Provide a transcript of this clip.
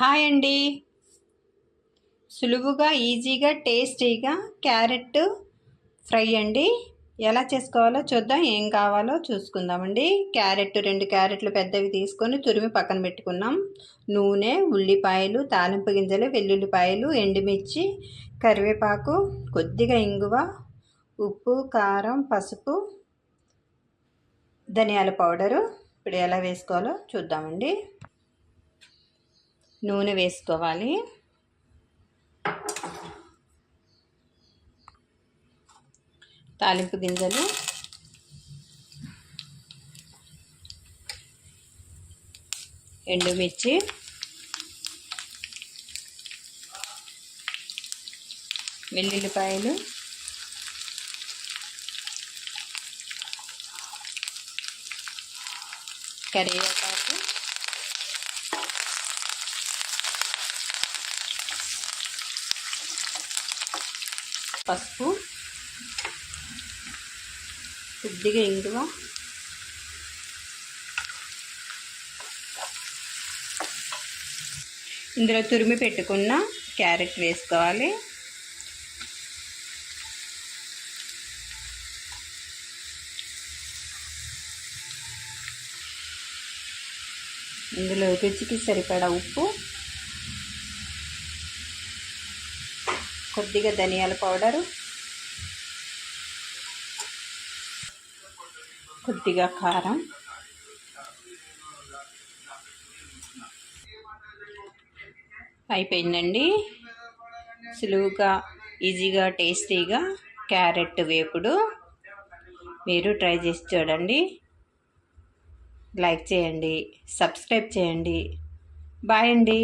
Hi అండి. సులువుగా ఈజీగా టేస్టీగా క్యారెట్ ఫ్రై అండి. ఎలా చేసుకోవాలో చూద్దాం ఏం కావాలో చూసుకుందామండి. క్యారెట్ రెండు క్యారెట్లు పెద్దవి తీసుకొని తురిమి పక్కన పెట్టుకున్నాం. నూనె ఉల్లిపాయలు తాలింపు గింజలు వెల్లుల్లిపాయలు ఎండుమిర్చి కరివేపాకు కొద్దిగా ఇంగువ ఉప్పు కారం పసుపు ధనియాల పౌడరు. ఇప్పుడు ఎలా వేసుకోవాలో చూద్దామండి. నూనె వేసుకోవాలి. తాలింపు గింజలు. ఎండుమిర్చి. వెల్లుల్లిపాయలు. కరివేపాకు. పసుపు కొద్దిగా ఇంగువ ఇందులో తురిమి పెట్టుకున్న క్యారెట్ వేసుకోవాలి. ఇందులో రుచికి సరిపడా ఉప్పు కొద్దిగా ధనియాల పౌడరు కొద్దిగా కారం అయిపోయిందండి. సులువుగా ఈజీగా టేస్టీగా క్యారెట్ వేపుడు మీరు ట్రై చేసి చూడండి. లైక్ చేయండి సబ్స్క్రైబ్ చేయండి. బాయ్ అండి.